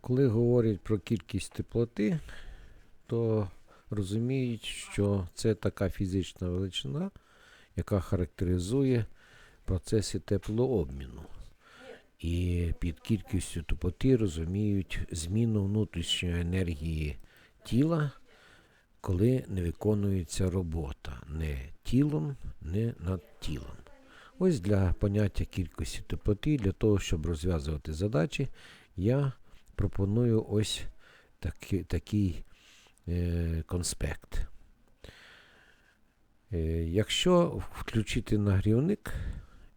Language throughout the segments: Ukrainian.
Коли говорять про кількість теплоти, то розуміють, що це така фізична величина, яка характеризує процеси теплообміну. І під кількістю теплоти розуміють зміну внутрішньої енергії тіла, коли не виконується робота не тілом, не над тілом. Ось для поняття кількості теплоти, для того, щоб розв'язувати задачі, я пропоную ось таки, такий е, конспект. Е, якщо включити нагрівник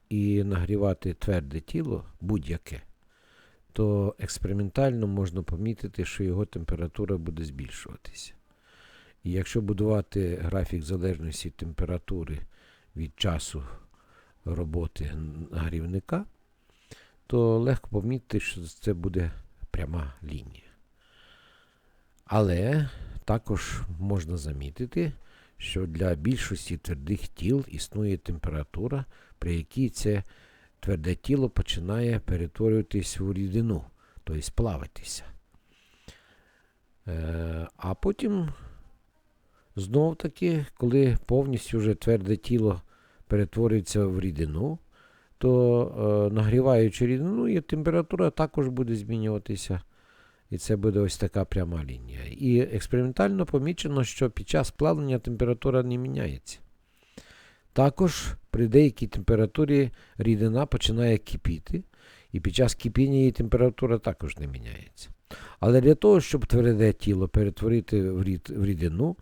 і нагрівати тверде тіло будь-яке, то експериментально можна помітити, що його температура буде збільшуватися. І якщо будувати графік залежності температури від часу роботи нагрівника, то легко помітити, що це буде пряма лінія. Але також можна замітити, що для більшості твердих тіл існує температура, при якій це тверде тіло починає перетворюватись в рідину, тобто плавитися. Е, а потім, знов таки, коли повністю вже тверде тіло перетворюється в рідину, то е, нагріваючи рідину, і температура також буде змінюватися. І це буде ось така пряма лінія. І експериментально помічено, що під час плавлення температура не міняється. Також при деякій температурі рідина починає кипіти, і під час кипіння її температура також не міняється. Але для того, щоб тверде тіло перетворити в рідину,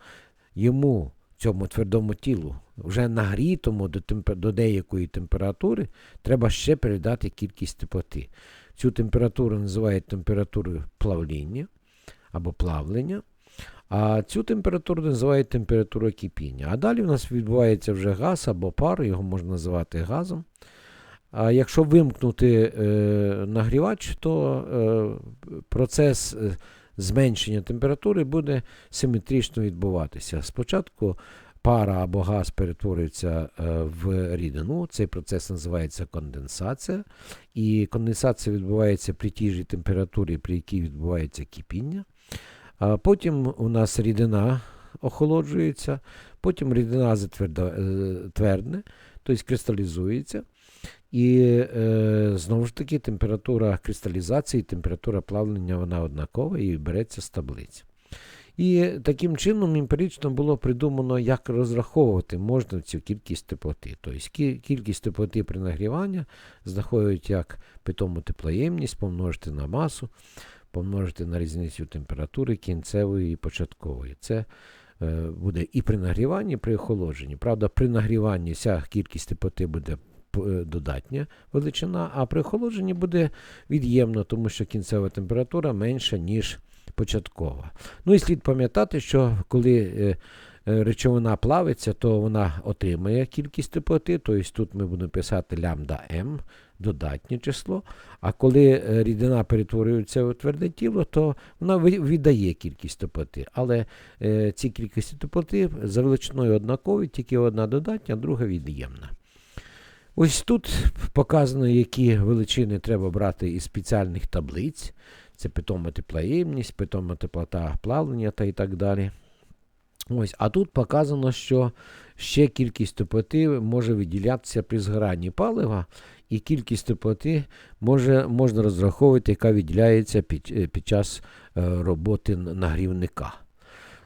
йому, цьому твердому тілу, вже нагрітому до, темпер... до деякої температури, треба ще передати кількість теплоти. Цю температуру називають температурою плавління або плавлення. А цю температуру називають температурою кипіння. А далі в нас відбувається вже газ або пар, його можна називати газом. А якщо вимкнути е, нагрівач, то е, процес е, зменшення температури буде симетрично відбуватися. Спочатку пара або газ перетворюється е, в рідину. Цей процес називається конденсація. І конденсація відбувається при тій же температурі, при якій відбувається кипіння. Потім у нас рідина охолоджується, потім рідина затвердне, тобто кристалізується. І е, знову ж таки температура кристалізації, температура плавлення вона однакова і береться з таблиці. І таким чином емпірично було придумано, як розраховувати можна цю кількість теплоти. Тобто кількість теплоти при нагріванні знаходять як питому теплоємність, помножити на масу, помножити на різницю температури кінцевої і початкової. Це е, буде і при нагріванні, і при охолодженні. Правда, при нагріванні вся кількість теплоти буде додатня величина, а при охолодженні буде від'ємно, тому що кінцева температура менша, ніж початкова. Ну і слід пам'ятати, що коли е, е, речовина плавиться, то вона отримує кількість теплоти, тобто тут ми будемо писати лямбда М, додатнє число. А коли е, рідина перетворюється у тверде тіло, то вона віддає кількість теплоти. Але ці кількості теплоти за величиною однакові, тільки одна додатня, друга від'ємна. Ось тут показано, які величини треба брати із спеціальних таблиць. Це питома теплоємність, питома теплота плавлення та і так далі. Ось, А тут показано, що ще кількість теплоти може виділятися при згоранні палива, і кількість теплоти може, можна розраховувати, яка виділяється під, під час е, роботи нагрівника.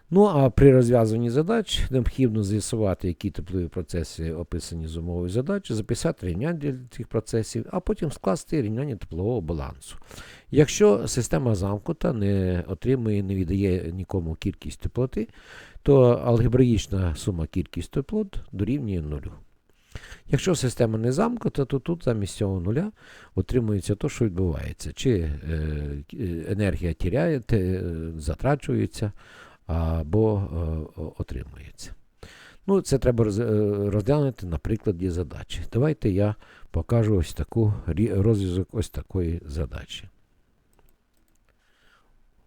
Ну, а при розв'язанні задач необхідно з'ясувати, які теплові процеси описані з умовою задачі, записати рівняння для цих процесів, а потім скласти рівняння теплового балансу. Якщо система замкнута, не отримує, не віддає нікому кількість теплоти, то алгебраїчна сума кількість теплот дорівнює нулю. Якщо система не замкнута, то тут замість цього нуля отримується те, що відбувається. Чи е, енергія тіряє, затрачується або е, отримується. Ну, Це треба е, розглянути на прикладі задачі. Давайте я покажу ось таку розв'язок ось такої задачі.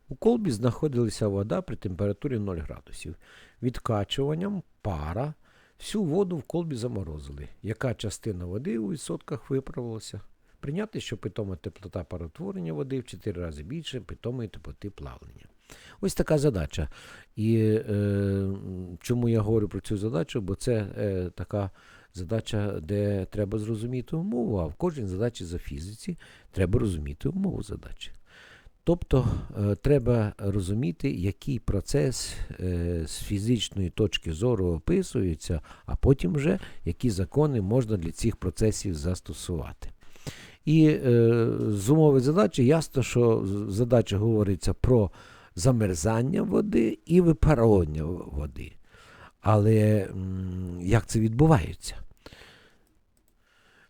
У колбі знаходилася вода при температурі 0 градусів. Відкачуванням пара всю воду в колбі заморозили. Яка частина води у відсотках виправилася? Прийняти, що питома теплота паротворення води в 4 рази більше питомої теплоти плавлення. Ось така задача. І е, чому я говорю про цю задачу? Бо це е, така задача, де треба зрозуміти умову, а в кожній задачі за фізиці треба розуміти умову задачі. Тобто е, треба розуміти, який процес е, з фізичної точки зору описується, а потім вже які закони можна для цих процесів застосувати. І е, з умови задачі ясно, що задача говориться про замерзання води і випаровування в- води. Але як це відбувається?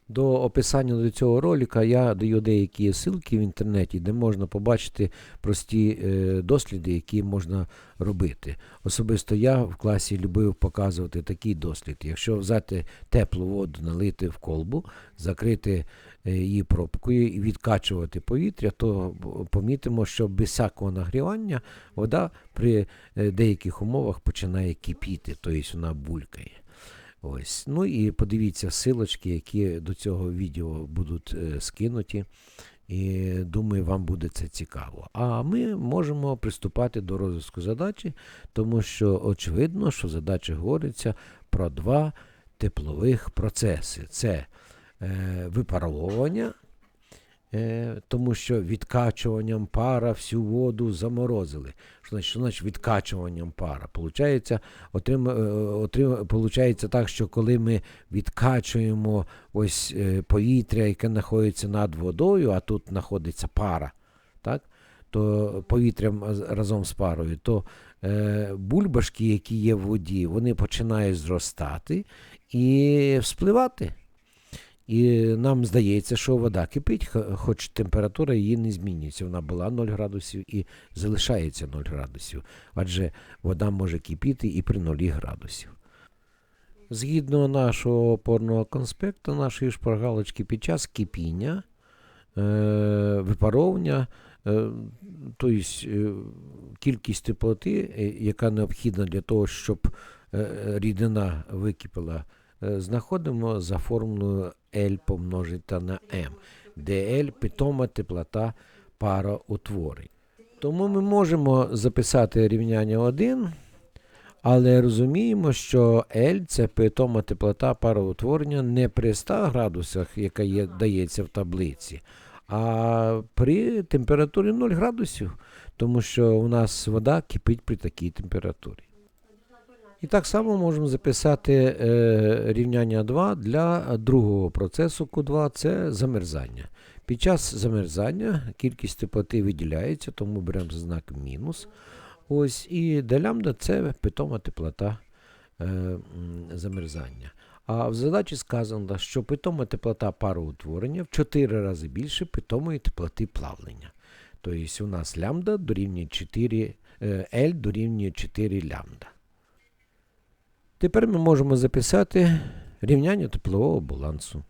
До описання до цього ролика я даю деякі ссылки в інтернеті, де можна побачити прості е, досліди, які можна робити. Особисто я в класі любив показувати такий дослід. Якщо взяти теплу воду, налити в колбу, закрити е, її пробкою і відкачувати повітря, то помітимо, що без всякого нагрівання вода при е, деяких умовах починає кипіти, тобто вона булькає. Ось. Ну і подивіться силочки, які до цього відео будуть е, скинуті. І думаю, вам буде це цікаво. А ми можемо приступати до розв'язку задачі, тому що очевидно, що задача говориться про два теплових процеси: це е, випаровування, тому що відкачуванням пара всю воду заморозили. Що значить, що значить відкачуванням пара? Получається, отрим, е, отрим, получається так, що коли ми відкачуємо ось е, повітря, яке знаходиться над водою, а тут знаходиться пара, так? то повітрям разом з парою, то е, бульбашки, які є в воді, вони починають зростати і вспливати. І нам здається, що вода кипить, хоч температура її не змінюється. Вона була 0 градусів і залишається 0 градусів. Адже вода може кипіти і при 0 градусів. Згідно нашого опорного конспекту, нашої шпаргалочки, під час кипіння, е, випаровування, тобто кількість теплоти, яка необхідна для того, щоб рідина википіла, е, знаходимо за формулою L помножити на M, де L питома теплота пароутворень. Тому ми можемо записати рівняння 1, але розуміємо, що L це питома теплота пароутворення не при 100 градусах, яка є, дається в таблиці, а при температурі 0 градусів, тому що у нас вода кипить при такій температурі. І так само можемо записати е, рівняння 2 для другого процесу Q2 це замерзання. Під час замерзання кількість теплоти виділяється, тому беремо знак мінус. Ось, і де це питома теплота е, замерзання. А в задачі сказано, що питома теплота пароутворення в 4 рази більше питомої теплоти плавлення. Тобто у нас лямбда дорівнює 4, е, L дорівнює 4 лямбда. Тепер ми можемо записати рівняння теплового балансу.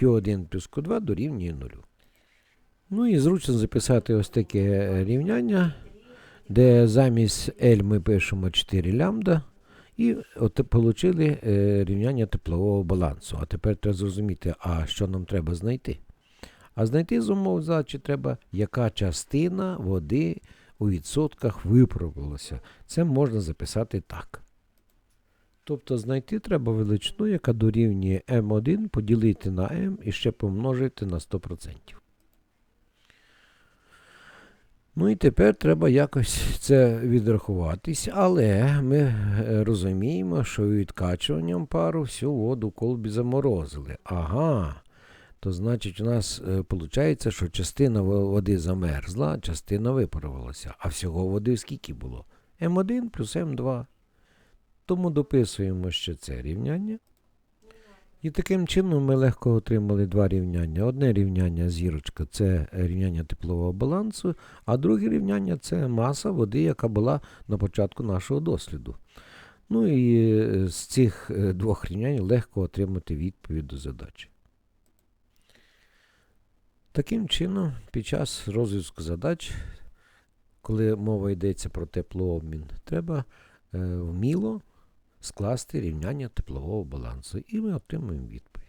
Q1 плюс Q2 дорівнює 0. Ну і зручно записати ось таке рівняння, де замість L ми пишемо 4 лямбда. І от отримали е, рівняння теплового балансу. А тепер треба зрозуміти, а що нам треба знайти. А знайти з умов задачі треба, яка частина води у відсотках випробувалася. Це можна записати так. Тобто знайти треба величину, яка дорівнює m1 поділити на m і ще помножити на 100%. Ну і тепер треба якось це відрахуватись, але ми е, розуміємо, що відкачуванням пару всю воду колбі заморозили. Ага. То значить, у нас виходить, що частина води замерзла, частина випарувалася. А всього води скільки було? М1 плюс М2. Тому дописуємо ще це рівняння. І таким чином ми легко отримали два рівняння. Одне рівняння зірочка це рівняння теплового балансу, а друге рівняння це маса води, яка була на початку нашого досліду. Ну і е, з цих е, двох рівнянь легко отримати відповідь до задачі. Таким чином, під час розв'язку задач, коли мова йдеться про теплообмін, треба е, вміло скласти рівняння теплового балансу, і ми отримуємо відповідь.